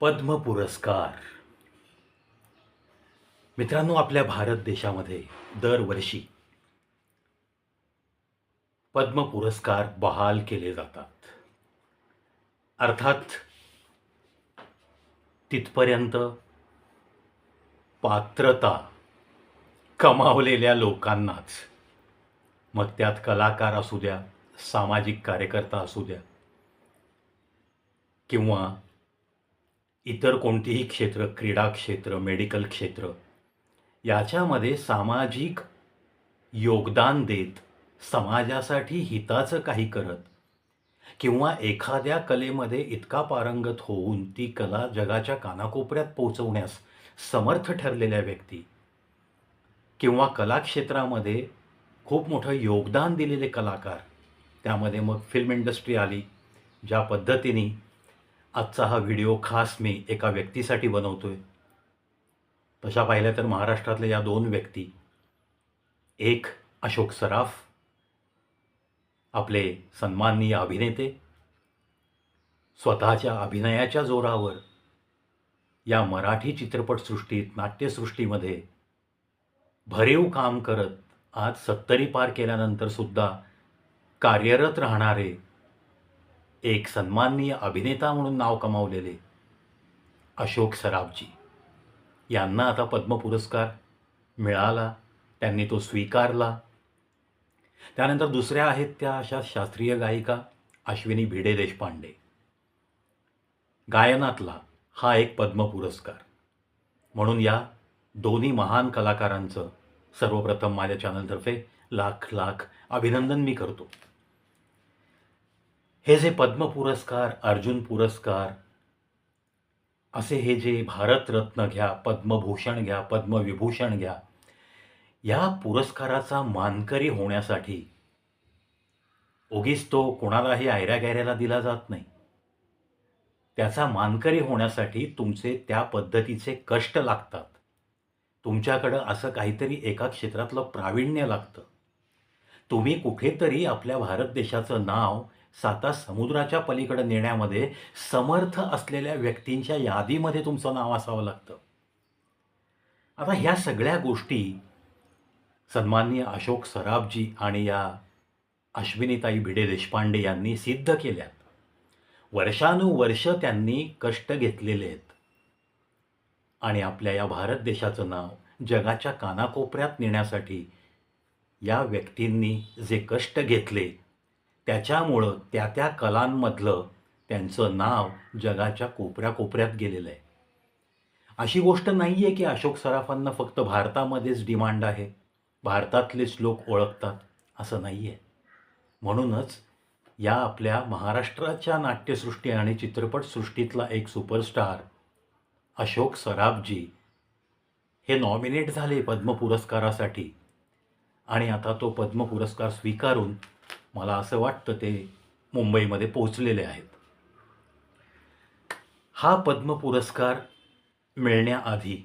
पद्म पुरस्कार. मित्रांनो आपल्या भारत देशामध्ये दरवर्षी पद्म पुरस्कार बहाल केले जातात. अर्थात तिथपर्यंत पात्रता कमावलेल्या लोकांनाच. मग त्यात कलाकार असू द्या सामाजिक कार्यकर्ता असू द्या किंवा इतर कोणतीही क्षेत्र क्रीडा क्षेत्र मेडिकल क्षेत्र याच्यामध्ये सामाजिक योगदान देत समाजासाठी हिताचं काही करत किंवा एखाद्या कलेमध्ये इतका पारंगत होऊन ती कला जगाच्या कानाकोपऱ्यात पोहोचवण्यास समर्थ ठरलेल्या व्यक्ती किंवा कलाक्षेत्रामध्ये खूप मोठं योगदान दिलेले कलाकार. त्यामध्ये मग फिल्म इंडस्ट्री आली ज्या पद्धतीने आजचा हा व्हिडिओ खास मी एका व्यक्तीसाठी बनवतोय. तशा पाहिल्या तर महाराष्ट्रातल्या या दोन व्यक्ती एक अशोक सराफ आपले सन्माननीय अभिनेते स्वतःच्या अभिनयाच्या जोरावर या मराठी चित्रपटसृष्टीत नाट्यसृष्टीमध्ये भरीव काम करत आज सत्तरी पार केल्यानंतर सुद्धा कार्यरत राहणारे एक सन्माननीय अभिनेता म्हणून नाव कमावलेले अशोक सराफजी. यांना आता पद्म पुरस्कार मिळाला त्यांनी तो स्वीकारला. त्यानंतर दुसऱ्या आहेत त्या अशा शास्त्रीय गायिका अश्विनी भिडे देशपांडे. गायनातला हा एक पद्म पुरस्कार. म्हणून या दोन्ही महान कलाकारांचं सर्वप्रथम माझ्या चॅनलतर्फे लाख लाख अभिनंदन मी करतो. हे जे पद्म पुरस्कार अर्जुन पुरस्कार असे हे जे भारतरत्न घ्या पद्मभूषण घ्या पद्मविभूषण घ्या या पुरस्काराचा मानकरी होण्यासाठी उगीच तो कोणालाही आयऱ्या दिला जात नाही. त्याचा मानकरी होण्यासाठी तुमचे त्या पद्धतीचे कष्ट लागतात. तुमच्याकडं असं काहीतरी एका क्षेत्रातलं प्रावीण्य लागतं. तुम्ही कुठेतरी आपल्या भारत देशाचं नाव साता समुद्राच्या पलीकडे नेण्यामध्ये समर्थ असलेल्या व्यक्तींच्या यादीमध्ये तुमचं नाव असावं लागतं. आता ह्या सगळ्या गोष्टी सन्माननीय अशोक सराबजी आणि या अश्विनीताई भिडे देशपांडे यांनी सिद्ध केल्यात. वर्षानुवर्ष त्यांनी कष्ट घेतलेले आहेत. आणि आपल्या या भारत देशाचं नाव जगाच्या कानाकोपऱ्यात नेण्यासाठी या व्यक्तींनी जे कष्ट घेतले त्याच्यामुळं त्या त्या कलांमधलं त्यांचं नाव जगाच्या कोपऱ्या कोपऱ्यात गेलेलं आहे. अशी गोष्ट नाही आहे की अशोक सराफांना फक्त भारतामध्येच डिमांड आहे भारतातलेच लोक ओळखतात असं नाही आहे म्हणूनच या आपल्या महाराष्ट्राच्या नाट्यसृष्टी आणि चित्रपटसृष्टीतला एक सुपरस्टार अशोक सराफजी हे नॉमिनेट झाले पद्म पुरस्कारासाठी आणि आता तो पद्म पुरस्कार स्वीकारून मला असं वाटतं ते मुंबईमध्ये पोहोचलेले आहेत. हा पद्म पुरस्कार मिळण्याआधी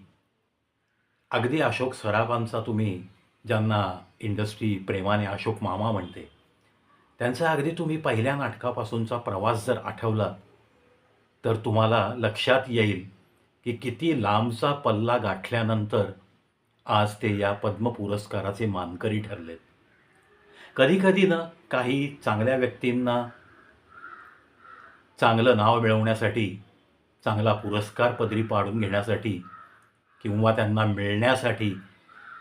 अगदी अशोक सराफांचा तुम्ही ज्यांना इंडस्ट्री प्रेमाने अशोक मामा म्हणते त्यांचा अगदी तुम्ही पहिल्या नाटकापासूनचा प्रवास जर आठवला तर तुम्हाला लक्षात येईल की किती लांबचा पल्ला गाठल्यानंतर आज ते या पद्म पुरस्काराचे मानकरी ठरलेत. कधीकधी ना काही चांगल्या व्यक्तींना चांगलं नाव मिळवण्यासाठी चांगला पुरस्कार पदरी पाडून घेण्यासाठी किंवा त्यांना मिळण्यासाठी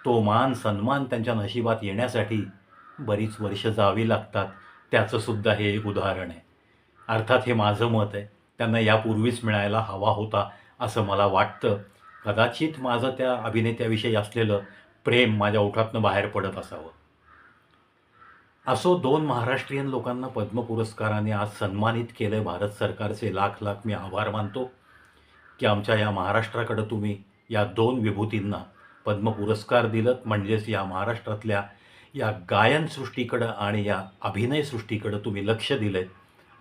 तो मान सन्मान त्यांच्या नशिबात येण्यासाठी बरीच वर्ष जावी लागतात. त्याचंसुद्धा हे एक उदाहरण आहे. अर्थात हे माझं मत आहे. त्यांना यापूर्वीच मिळायला हवा होता असं मला वाटतं. कदाचित माझं त्या अभिनेत्याविषयी असलेलं प्रेम माझ्या ओठातनं बाहेर पडत असावं. असो दोन महाराष्ट्रीयन लोकांना पद्म पुरस्काराने आज सन्मानित केलं आहे भारत सरकारचे लाख लाख मी आभार मानतो की आमच्या या महाराष्ट्राकडं तुम्ही या दोन विभूतींना पद्म पुरस्कार दिलत म्हणजेच या महाराष्ट्रातल्या या गायनसृष्टीकडं आणि या अभिनयसृष्टीकडं तुम्ही लक्ष दिलं आहे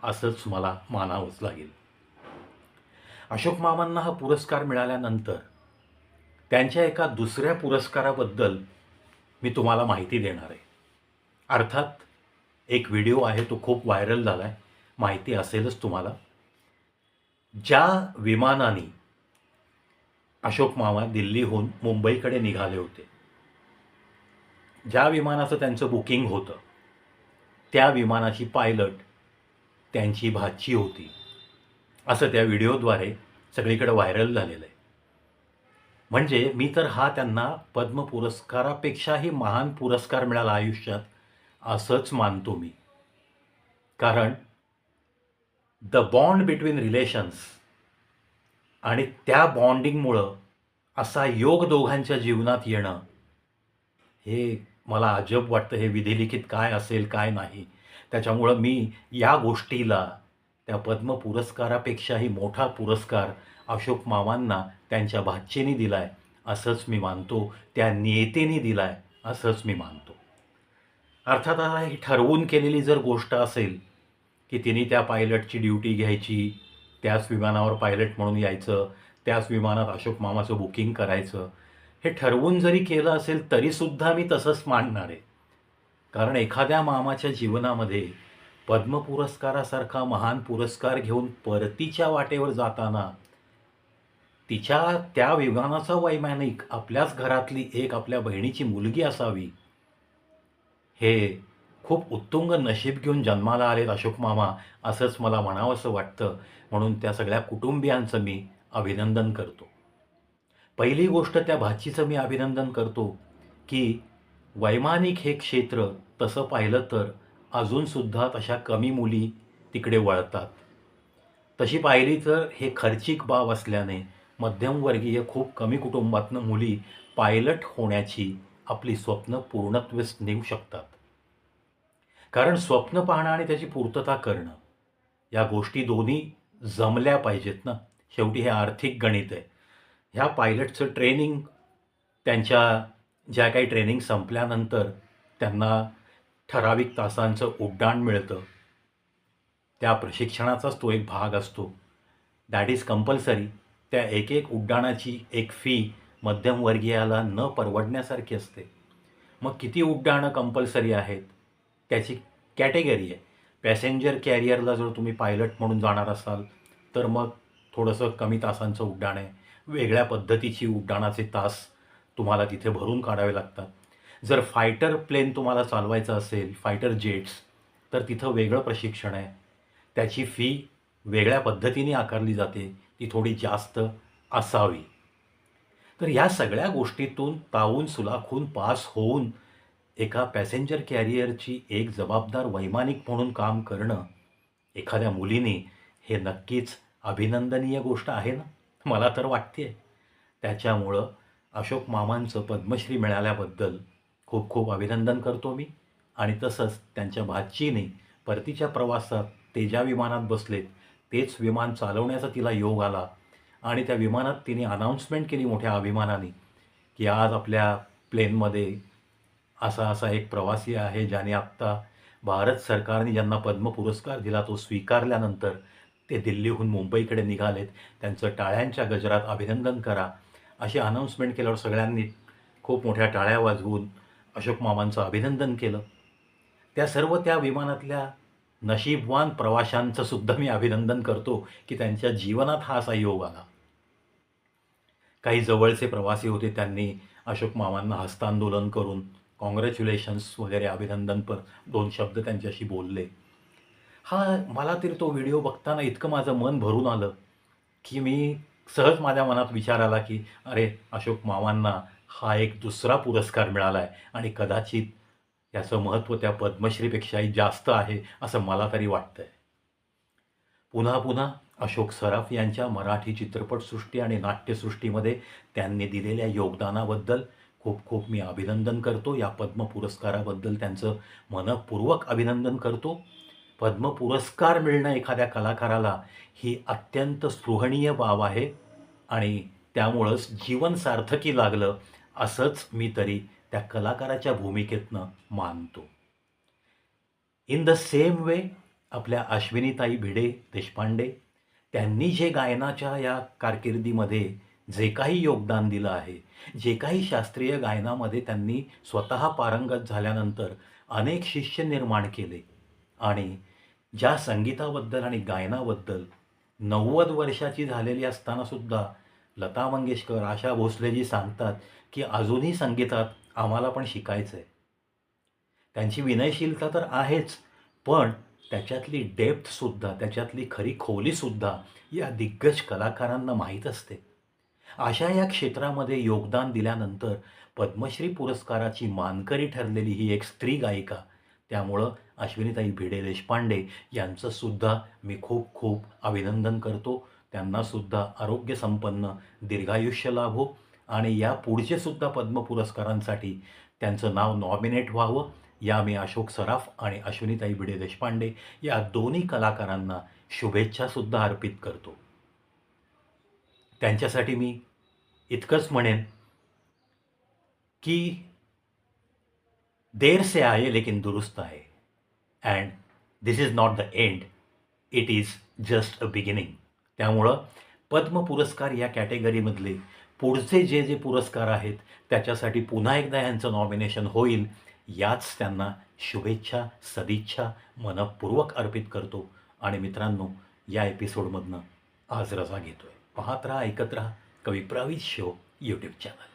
असंच मला मानावंच लागेल. अशोक मामांना हा पुरस्कार मिळाल्यानंतर त्यांच्या एका दुसऱ्या पुरस्काराबद्दल मी तुम्हाला माहिती देणार आहे. अर्थात एक व्हिडिओ आहे तो खूप व्हायरल झाला आहे माहिती असेलच तुम्हाला. ज्या विमानाने अशोक मामा दिल्लीहून मुंबईकडे निघाले होते ज्या विमानाचं त्यांचं बुकिंग होतं त्या विमानाची पायलट त्यांची भाची होती. असं त्या व्हिडिओद्वारे सगळीकडे व्हायरल झालेलं आहे. म्हणजे मी तर हा त्यांना पद्म पुरस्कारापेक्षाही महान पुरस्कार मिळाला आयुष्यात. असंच मानतो मी. कारण द बॉन्ड बिटवीन रिलेशन्स आणि त्या बॉन्डिंगमुळं असा योग दोघांच्या जीवनात येणं हे मला अजब वाटतं. हे विधिलिखित काय असेल काय नाही त्याच्यामुळं मी या गोष्टीला त्या पद्म पुरस्कारापेक्षाही मोठा पुरस्कार अशोक मामांना त्यांच्या भाचीने दिला आहे असंच मी मानतो. त्या नेतेने दिला आहे असंच मी मानतो. अर्थात आता ही ठरवून केलेली जर गोष्ट असेल की तिने त्या पायलटची ड्युटी घ्यायची त्याच विमानावर पायलट म्हणून यायचं त्याच विमानात अशोक मामाचं बुकिंग करायचं हे ठरवून जरी केलं असेल तरीसुद्धा मी तसंच मांडणार आहे. कारण एखाद्या मामाच्या जीवनामध्ये पद्म पुरस्कारासारखा महान पुरस्कार घेऊन परतीच्या वाटेवर जाताना तिच्या त्या विमानाचा वैमानिक आपल्याच घरातली एक आपल्या बहिणीची मुलगी असावी हे खूप उत्तुंग नशीब घेऊन जन्माला आलेत अशोक मामा असंच मला म्हणावंसं वाटतं. म्हणून त्या सगळ्या कुटुंबियांचं मी अभिनंदन करतो. पहिली गोष्ट त्या भाचीचं मी अभिनंदन करतो की वैमानिक हे क्षेत्र तसं पाहिलं तर अजूनसुद्धा तशा कमी मुली तिकडे वळतात. तशी पाहिली तर हे खर्चिक बाब असल्याने मध्यमवर्गीय खूप कमी कुटुंबातनं मुली पायलट होण्याची आपली स्वप्न पूर्णत्वेस नेऊ शकतात. कारण स्वप्न पाहणं आणि त्याची पूर्तता करणं या गोष्टी दोन्ही जमल्या पाहिजेत ना? शेवटी हे आर्थिक गणित आहे. ह्या पायलटचं ट्रेनिंग त्यांच्या ज्या काही ट्रेनिंग संपल्यानंतर त्यांना ठराविक तासांचं उड्डाण मिळतं. त्या प्रशिक्षणाचाच तो एक भाग असतो. दॅट इज कंपल्सरी त्या एक एक उड्डाणाची एक फी मध्यमवर्गीयाला न परवडण्यासारखी असते. मग किती उड्डाणं कंपल्सरी आहेत? त्याची कॅटेगरी आहे. पॅसेंजर कॅरियरला जर तुम्ही पायलट म्हणून जाणार असाल तर मग थोडंसं कमी तासांचं उड्डाण आहे. वेगळ्या पद्धतीची उड्डाणाचे तास तुम्हाला तिथे भरून काढावे लागतात. जर फायटर प्लेन तुम्हाला चालवायचं असेल फायटर जेट्स तर तिथं वेगळं प्रशिक्षण आहे. त्याची फी वेगळ्या पद्धतीने आकारली जाते. ती थोडी जास्त असावी. तर या सगळ्या गोष्टीतून तावून सुलाखून पास होऊन एका पॅसेंजर कॅरियरची एक जबाबदार वैमानिक म्हणून काम करणं एखाद्या मुलीने हे नक्कीच अभिनंदनीय गोष्ट आहे ना? मला तर वाटते त्याच्यामुळं अशोक मामांचं पद्मश्री मिळाल्याबद्दल खूप खूप अभिनंदन करतो मी. आणि तसंच त्यांच्या भाचीने परतीच्या प्रवासात ते ज्या विमानात बसलेत. तेच विमान चालवण्याचा तिला योग आला. आणि त्या विमानात तिने अनाऊन्समेंट केली मोठ्या अभिमानाने की आज आपल्या प्लेनमध्ये असा असा एक प्रवासी आहे ज्याने आत्ता भारत सरकारने ज्यांना पद्म पुरस्कार दिला तो स्वीकारल्यानंतर ते दिल्लीहून मुंबईकडे निघालेत. त्यांचं टाळ्यांच्या गजरात अभिनंदन करा. अशी अनाऊन्समेंट केल्यावर सगळ्यांनी खूप मोठ्या टाळ्या वाजवून अशोक मामांचं अभिनंदन केलं. त्या सर्व त्या विमानातल्या नशीबवान प्रवाशांचं सुद्धा मी अभिनंदन करतो की त्यांच्या जीवनात हा असा योग आला. काही जवळचे प्रवासी होते त्यांनी अशोक मामांना हस्तांदोलन करून कॉंग्रॅच्युलेशन्स वगैरे अभिनंदनपर दोन शब्द त्यांच्याशी बोलले. हा मला तरी तो व्हिडिओ बघताना इतकं माझं मन भरून आलं की मी सहज माझ्या मनात विचार आला की अरे अशोक मामांना हा एक दुसरा पुरस्कार मिळाला आहे आणि कदाचित याचं महत्त्व त्या पद्मश्रीपेक्षाही जास्त आहे असं मला तरी वाटतं आहे पुन्हा पुन्हा अशोक सराफ यांच्या मराठी चित्रपटसृष्टी आणि नाट्यसृष्टीमध्ये त्यांनी दिलेल्या योगदानाबद्दल खूप खूप मी अभिनंदन करतो. या पद्म पुरस्काराबद्दल त्यांचं मनपूर्वक अभिनंदन करतो. पद्म पुरस्कार मिळणं एखाद्या कलाकाराला ही अत्यंत स्पृहणीय बाब आहे आणि त्यामुळंच जीवन सार्थकी लागलं असंच मी तरी त्या कलाकाराच्या भूमिकेतनं मानतो. इन द सेम वे आपल्या अश्विनीताई भिडे देशपांडे त्यांनी जे गायनाच्या या कारकिर्दीमध्ये जे काही योगदान दिलं आहे जे काही शास्त्रीय गायनामध्ये त्यांनी स्वतः पारंगत झाल्यानंतर अनेक शिष्य निर्माण केले. आणि ज्या संगीताबद्दल आणि गायनाबद्दल नव्वद वर्षाची झालेली असतानासुद्धा लता मंगेशकर आशा भोसलेजी सांगतात की अजूनही संगीतात आम्हाला पण शिकायचं आहे त्यांची विनयशीलता तर आहेच पण त्याच्यातली डेप्थसुद्धा त्याच्यातली खरी खोलीसुद्धा या दिग्गज कलाकारांना माहीत असते. अशा या क्षेत्रामध्ये योगदान दिल्यानंतर पद्मश्री पुरस्काराची मानकरी ठरलेली ही एक स्त्री गायिका त्यामुळं अश्विनीताई भिडे देशपांडे यांचंसुद्धा मी खूप खूप अभिनंदन करतो. त्यांनासुद्धा आरोग्यसंपन्न दीर्घायुष्य लाभो. आणि या पुढचेसुद्धा पद्म पुरस्कारांसाठी त्यांचं नाव नॉमिनेट व्हावं. या मी अशोक सराफ आणि अश्विनीताई भिडे देशपांडे या दोन्ही कलाकारांना शुभेच्छासुद्धा अर्पित करतो. त्यांच्यासाठी मी इतकंच म्हणेन की देर से आहे लेकिन दुरुस्त आहे. And this is not the end it is just a beginning त्यामुळं पद्म पुरस्कार या कॅटेगरीमधले पुढचे जे जे पुरस्कार आहेत त्याच्यासाठी पुन्हा एकदा ह्यांचं नॉमिनेशन होईल. याच त्यांना शुभेच्छा सदिच्छा मनपूर्वक अर्पित करतो. आणि मित्रांनो या एपिसोडमधनं आज रजा घेतोय. पाहत राहा ऐकत राहा कवी प्रवीत शो यूट्यूब चॅनल